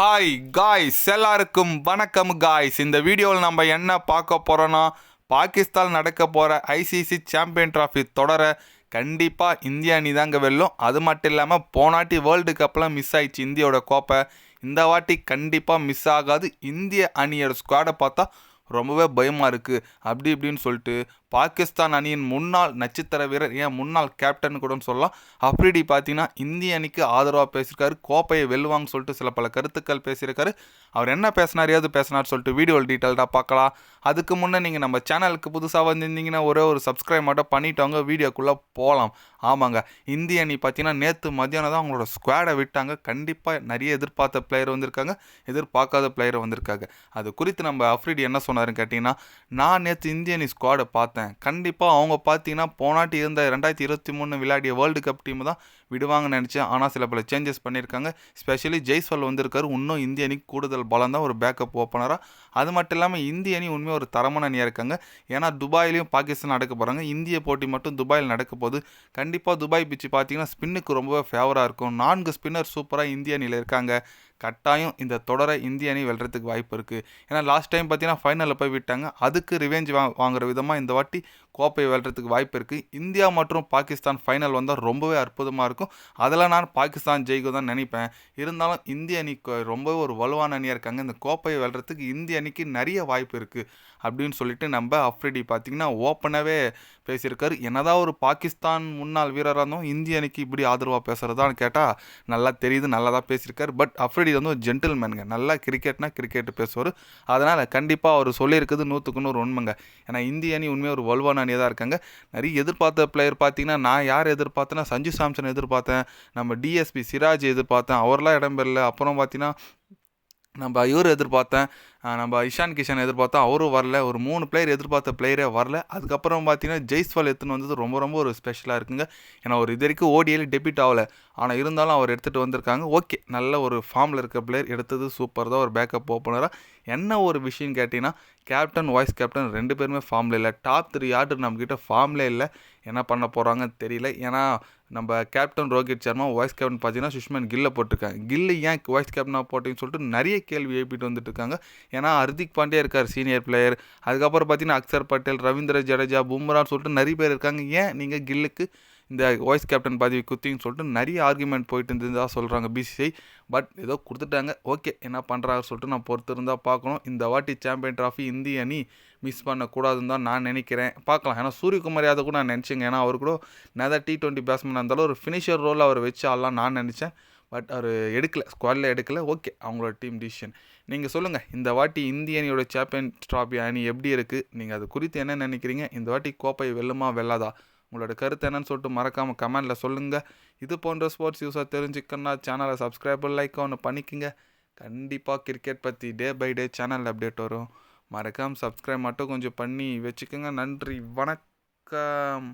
Hi guys எல்லாருக்கும் வணக்கம் guys இந்த வீடியோவில் நம்ம என்ன பார்க்க போகிறோன்னா பாகிஸ்தான் நடக்க போகிற ஐசிசி சாம்பியன் ட்ராஃபி தொடர கண்டிப்பாக இந்திய அணி தாங்க வெல்லும். அது மட்டும் இல்லாமல் போனாட்டி வேர்ல்டு கப்லாம் மிஸ் ஆயிடுச்சு இந்தியாவோட கோப்பை. இந்த வாட்டி கண்டிப்பாக மிஸ் ஆகாது. இந்திய அணியோட ஸ்குவாடை பார்த்தா ரொம்பவே பயமாக இருக்குது அப்படி இப்படின்னு சொல்லிட்டு பாகிஸ்தான் அணியின் முன்னாள் நட்சத்திர வீரர் ஏன் முன்னாள் கேப்டன் கூட சொல்லலாம். அப்ரிடி பார்த்தீங்கன்னா இந்திய அணிக்கு ஆதரவாக பேசியிருக்காரு. கோப்பையை வெல்லுவாங்கன்னு சொல்லிட்டு சில பல கருத்துக்கள் பேசியிருக்காரு. அவர் என்ன பேசினார் ஏது பேசினார் சொல்லிட்டு வீடியோ டீட்டெயில்டாக பார்க்கலாம். அதுக்கு முன்னே நீங்கள் நம்ம சேனலுக்கு புதுசாக வந்திருந்தீங்கன்னா ஒரே ஒரு சப்ஸ்கிரைப் மட்டும் பண்ணிட்டவங்க வீடியோக்குள்ளே போகலாம் ஆமாங்க. இந்திய அணி பார்த்தீங்கன்னா நேற்று மத்தியானம் தான் அவங்களோட ஸ்குவாடை விட்டாங்க. கண்டிப்பாக நிறைய எதிர்பார்த்த பிளேயர் வந்திருக்காங்க. எதிர்பார்க்காத பிளேயர் வந்திருக்காங்க. அது குறித்து நம்ம அஃப்ரிடி என்ன சொன்னாருன்னு கேட்டிங்கன்னா நான் நேற்று இந்திய அணி ஸ்குவாடை பார்த்தேன். கண்டிப்பாக அவங்க பார்த்தீங்கன்னா போனாட்டி இருந்த ரெண்டாயிரத்தி இருபத்தி மூணு விளையாடிய வேர்ல்டு கப் டீம் தான் விடுவாங்கன்னு நினச்சேன். ஆனால் சில பல சேஞ்சஸ் பண்ணியிருக்காங்க. ஸ்பெஷலி ஜெய்ஸ்வால் வந்திருக்காரு. இன்னும் இந்திய அணிக்கு கூடுதல் பலம் தான் ஒரு பேக்கப் ஓப்பனராக அது மட்டும் இல்லாமல் இந்திய அணி உண்மையாக ஒரு தரமான அணியாக இருக்காங்க. ஏன்னா துபாயிலையும் பாகிஸ்தான் நடக்க போகிறாங்க இந்திய போட்டி மட்டும் துபாயில் நடக்க போகுது. கண்டிப்பாக துபாய் பிச்சு பார்த்தீங்கன்னா ஸ்பின்னுக்கு ரொம்பவே ஃபேவராக இருக்கும். நான்கு ஸ்பின்னர் சூப்பராக இந்திய அணியில் இருக்காங்க. கட்டாயம் இந்த தொடரை இந்திய அணி வெல்றதுக்கு வாய்ப்பு இருக்குது ஏன்னா லாஸ்ட் டைம் பார்த்தீங்கன்னா ஃபைனலில் போய் விட்டாங்க. அதுக்கு ரிவெஞ்ச் வா வாங்குற விதமாக இந்த வாட்டி கோப்பை வெல்றதுக்கு வாய்ப்பு இருக்குது இந்தியா மற்றும் பாகிஸ்தான் ஃபைனல் வந்தால் ரொம்பவே அற்புதமாக இருக்கும். அதில் நான் பாகிஸ்தான் ஜெயிக்கும் தான் நினைப்பேன். இருந்தாலும் இந்திய அணி ரொம்பவே ஒரு வலுவான அணியாக இருக்காங்க. இந்த கோப்பையை வெல்றதுக்கு இந்திய அணிக்கு நிறைய வாய்ப்பு இருக்குது அப்படின்னு சொல்லிட்டு நம்ம அஃப்ரிடி பார்த்திங்கன்னா ஓப்பனாகவே பேசியிருக்காரு. என்னதான் ஒரு பாகிஸ்தான் முன்னாள் வீரராக இருந்தோம் இந்திய அணிக்கு இப்படி ஆதரவாக பேசுகிறதான்னு கேட்டால் நல்லா தெரியுது நல்லா தான் பேசியிருக்காரு. பட் அஃப்ரிடி வந்து ஒரு ஜென்டில்மேனுங்க நல்லா கிரிக்கெட்னா கிரிக்கெட் பேசுவார். அதனால் கண்டிப்பாக அவர் சொல்லியிருக்குது நூற்றுக்கு நூறு உண்மைங்க. ஏன்னா இந்திய அணி உண்மையாக ஒரு வலுவான அணியாக தான் இருக்காங்க. நிறைய எதிர்பார்த்த பிளேயர் பார்த்தீங்கன்னா நான் யார் எதிர்பார்த்தேன்னா சஞ்சு சாம்சன் எதிர்பார்த்தேன். நம்ம டிஎஸ்பி சிராஜ் எதிர்பார்த்தேன். அவர்லாம் இடம் பெறல. அப்புறம் பார்த்தீங்கன்னா நம்ம இவர் எதிர்பார்த்தேன். நம்ம இஷான் கிஷன் எதிர்பார்த்தா அவரும் வரல ஒரு மூணு பிளேயர் எதிர்பார்த்த பிளேயரே வரல. அதுக்கப்புறம் பார்த்தீங்கன்னா ஜெய்ஸ்வால் எடுத்துன்னு வந்தது ரொம்ப ரொம்ப ஒரு ஸ்பெஷலாக இருக்குங்க. ஏன்னா ஒரு இது வரைக்கும் ஓடியில் டெபிட் ஆகல. ஆனால் இருந்தாலும் அவர் எடுத்துகிட்டு வந்திருக்காங்க. ஓகே நல்ல ஒரு ஃபார்மில் இருக்க பிளேயர் எடுத்தது சூப்பர் தான். ஒரு பேக்கப் ஓப்பனராக என்ன ஒரு விஷயம் கேட்டிங்கன்னா கேப்டன் வைஸ் கேப்டன் ரெண்டு பேருமே ஃபார்மில் இல்லை. டாப் த்ரீ ஆர்டர் நம்மக்கிட்ட ஃபார்ம்லே இல்லை. என்ன பண்ண போகிறாங்கன்னு தெரியல. ஏன்னா நம்ம captain Rohit Sharma vice captain பார்த்தீங்கன்னா சுஷ்மன் கில்லை போட்டிருக்காங்க. கில்லு ஏன் வைஸ் கேப்டனாக போட்டிங்கன்னு சொல்லிட்டு நிறைய கேள்வி எழுப்பிட்டு வந்துட்டு இருக்காங்க. ஏன்னா ஹர்திக் பாண்டியா இருக்கார் சீனியர் பிளேயர் அதுக்கப்புறம் பார்த்தீங்கன்னா அக்சர் பட்டேல் ரவீந்திர ஜடேஜா பும்ரான்னு சொல்லிட்டு நிறைய பேர் இருக்காங்க. ஏன் நீங்கள் கில்லுக்கு இந்த வாய்ஸ் கேப்டன் பதவி குத்தின்னு சொல்லிட்டு நிறைய ஆர்குமெண்ட் போயிட்டு இருந்ததா சொல்கிறாங்க பிசிசிஐ பட் ஏதோ கொடுத்துட்டாங்க. ஓகே என்ன பண்ணுறாரு சொல்லிட்டு நான் பொறுத்து இருந்தால் பார்க்கணும். இந்த வாட்டி சாம்பியன் ட்ராஃபி இந்திய அணி மிஸ் பண்ணக்கூடாதுன்னு தான் நான் நினைக்கிறேன். பார்க்கலாம். ஏன்னா சூரியகுமார் யாதவ் கூட நான் நினச்சேங்க. ஏன்னா அவர் கூட நான் டி டுவெண்ட்டி பேட்ஸ்மேன் இருந்தாலும் ஒரு ஃபினிஷர் ரோல் அவர் வச்சு ஆடலாம் நான் நினச்சேன். பட் அவர் எடுக்கலை ஸ்குவாடில் எடுக்கல. ஓகே அவங்களோட டீம் டிசிஷன் நீங்கள் சொல்லுங்கள் இந்த வாட்டி இந்திய அணியோட சாம்பியன் ட்ராஃபி அணி எப்படி இருக்குது நீங்கள் அது குறித்து என்ன நினைக்கிறீங்க? இந்த வாட்டி கோப்பை வெல்லுமா வெல்லாதா? உங்களோட கருத்து என்னன்னு சொல்லிட்டு மறக்காமல் கமெண்டில் சொல்லுங்கள் இது போன்ற ஸ்போர்ட்ஸ் யூஸாக தெரிஞ்சுக்கணும்னா சேனலை சப்ஸ்கிரைப் லைக் ஒன்று பண்ணிக்கோங்க. கண்டிப்பாக கிரிக்கெட் பற்றி day by day channel update வரும். மறக்காமல் சப்ஸ்கிரைப் மட்டும் கொஞ்சம் பண்ணி வச்சுக்கோங்க. நன்றி வணக்கம்.